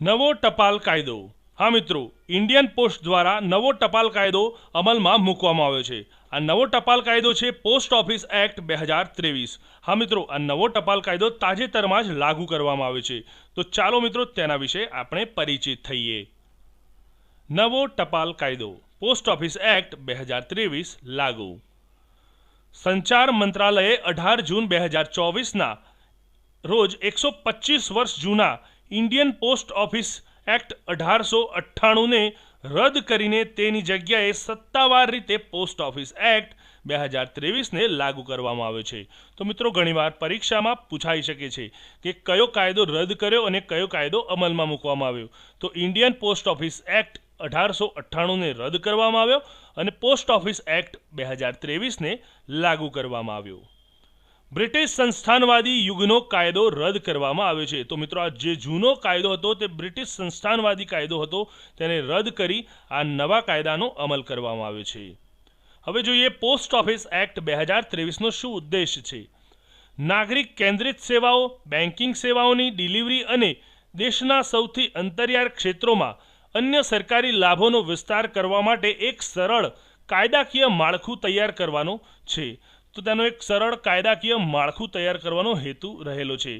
નવો ટપાલ કાયદો. હા મિત્રો ઇન્ડિયન પોસ્ટ દ્વારા નવો ટપાલ કાયદો અમલમાં મૂકવામાં આવ્યો છે. આ નવો ટપાલ કાયદો છે પોસ્ટ ઓફિસ એક્ટ બે હજાર ત્રેવીસ. હા મિત્રો, આ નવો ટપાલ કાયદો તાજેતરમાં જ લાગુ કરવામાં આવ્યો છે. તો ચાલો મિત્રો, તેના વિશે આપણે પરિચિત થઈએ. નવો ટપાલ કાયદો પોસ્ટ ઓફિસ એક્ટ બે હજાર ત્રેવીસ લાગુ. સંચાર મંત્રાલયે અઢાર જૂન બે હજાર ચોવીસના રોજ એકસો પચીસ વર્ષ જૂના ઇન્ડિયન પોસ્ટ ઓફિસ એક્ટ અઢારસો અઠ્ઠાણુંને રદ કરીને તેની જગ્યાએ સત્તાવાર રીતે પોસ્ટ ઓફિસ એક્ટ બે હજાર ત્રેવીસને લાગુ કરવામાં આવ્યો છે. તો મિત્રો, ઘણીવાર પરીક્ષામાં પૂછાઈ શકે છે કે કયો કાયદો રદ કર્યો અને કયો કાયદો અમલમાં મૂકવામાં આવ્યો. તો ઇન્ડિયન પોસ્ટ ઓફિસ એક્ટ અઢારસો અઠ્ઠાણુંને રદ કરવામાં આવ્યો અને પોસ્ટ ઓફિસ એક્ટ બે હજાર ત્રેવીસને લાગુ કરવામાં આવ્યો. બ્રિટિશ સંસ્થાનવાદી યુગનો કાયદો રદ કરવામાં આવ્યો છે. તો મિત્રો, આ જે જૂનો કાયદો હતો, તે બ્રિટિશ સંસ્થાનવાદી કાયદો હતો. તેને રદ કરી આ નવા કાયદાનો અમલ કરવામાં આવ્યો છે. હવે જોઈએ પોસ્ટ ઓફિસ એક્ટ બે હજાર ત્રેવીસનો શું ઉદ્દેશ છે? નાગરિક કેન્દ્રિત સેવાઓ, બેન્કિંગ સેવાઓની ડિલિવરી અને દેશના સૌથી અંતરિયાળ ક્ષેત્રોમાં અન્ય સરકારી લાભોનો વિસ્તાર કરવા માટે એક સરળ કાયદાકીય માળખું તૈયાર કરવાનો છે. તો તેનો એક સરળ કાયદાકીય માળખું તૈયાર કરવાનો હેતુ રહેલો છે.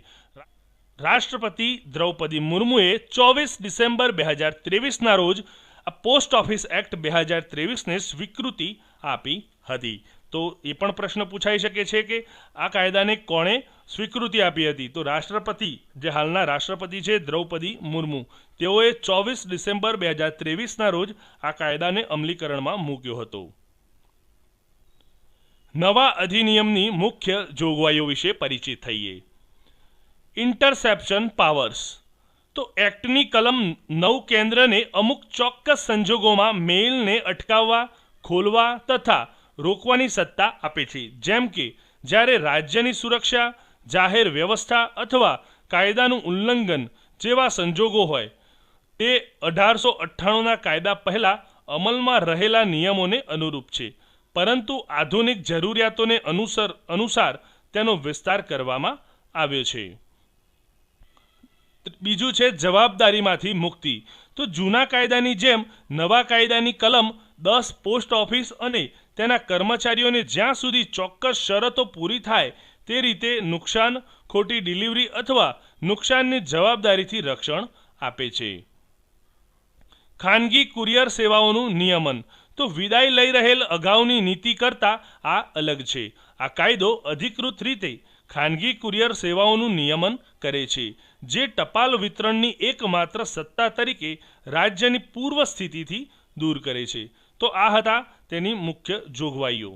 રાષ્ટ્રપતિ દ્રૌપદી મુર્મુએ ચોવીસ ડિસેમ્બર બે હજાર ત્રેવીસના રોજ આ પોસ્ટ ઓફિસ એક્ટ બે હજાર ત્રેવીસને સ્વીકૃતિ આપી હતી. તો એ પણ પ્રશ્ન પૂછાઈ શકે છે કે આ કાયદાને કોણે સ્વીકૃતિ આપી હતી? તો રાષ્ટ્રપતિ, જે હાલના રાષ્ટ્રપતિ છે દ્રૌપદી મુર્મુ, તેઓએ ચોવીસ ડિસેમ્બર બે હજાર ત્રેવીસના રોજ આ કાયદાને અમલીકરણમાં મૂક્યો હતો. નવા અધિનિયમની મુખ્ય જોગવાઈઓ વિશે પરિચિત થઈએ. ઇન્ટરસેપ્શન પાવર્સ તો એક્ટની કલમ નવ કેન્દ્રને અમુક ચોક્કસ સંજોગોમાં મેઇલને અટકાવવા, ખોલવા તથા રોકવાની સત્તા આપે છે. જેમ કે, જ્યારે રાજ્યની સુરક્ષા, જાહેર વ્યવસ્થા અથવા કાયદાનું ઉલ્લંઘન જેવા સંજોગો હોય, તે અઢારસો અઠ્ઠાણુંના કાયદા પહેલાં અમલમાં રહેલા નિયમોને અનુરૂપ છે. પરંતુ આધુનિક જરૂરિયાતોને અનુસર અનુસાર તેનો વિસ્તાર કરવામાં આવ્યો છે. બીજું છે જવાબદારીમાંથી મુક્તિ. તો જૂના કાયદાની જેમ નવા કાયદાની કલમ, દસ પોસ્ટ ઓફિસ અને તેના કર્મચારીઓને જ્યાં સુધી ચોક્કસ શરતો પૂરી થાય તે રીતે નુકસાન, ખોટી ડિલિવરી અથવા નુકસાનની જવાબદારીથી રક્ષણ આપે છે. ખાનગી કુરિયર સેવાઓનું નિયમન. તો વિદાય લઈ રહેલ અગાઉની નીતિ કરતાં આ અલગ છે. આ કાયદો અધિકૃત રીતે ખાનગી કુરિયર સેવાઓનું નિયમન કરે છે, જે ટપાલ વિતરણની એકમાત્ર સત્તા તરીકે રાજ્યની પૂર્વ સ્થિતિથી દૂર કરે છે. તો આ હતા તેની મુખ્ય જોગવાઈઓ.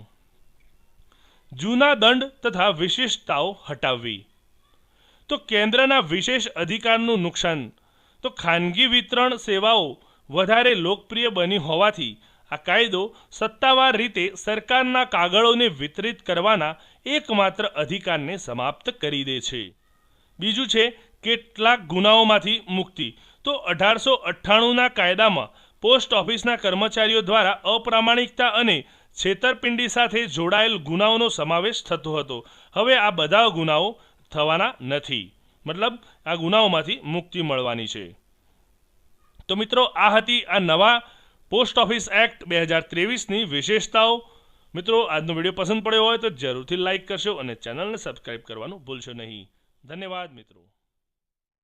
જૂના દંડ તથા વિશેષતાઓ હટાવવી. તો કેન્દ્રના વિશેષ અધિકારનું નુકસાન. તો ખાનગી વિતરણ સેવાઓ વધારે લોકપ્રિય બની હોવાથી આ કાયદો સત્તાવાર રીતે સરકારના કાગળોને વિતરિત કરવાના એકમાત્ર અધિકારને સમાપ્ત કરી દે છે. બીજું છે, કેટલાક ગુનાઓમાંથી મુક્તિ. તો અઢારસો અઠ્ઠાણુંના કાયદામાં પોસ્ટ ઓફિસના કર્મચારીઓ દ્વારા અપ્રામાણિકતા અને છેતરપિંડી સાથે જોડાયેલ ગુનાઓનો સમાવેશ થતો હતો. હવે આ બધા ગુનાઓ થવાના નથી. મતલબ, આ ગુનાઓમાંથી મુક્તિ મળવાની છે. તો મિત્રો, આ હતી આ નવા પોસ્ટ ઓફિસ એક્ટ બે હજાર ત્રેવીસની વિશેષતાઓ. મિત્રો, આજનો વીડિયો પસંદ પડ્યો હોય તો જરૂરથી લાઇક કરશો અને ચેનલને સબસ્ક્રાઈબ કરવાનું ભૂલશો નહીં. ધન્યવાદ મિત્રો.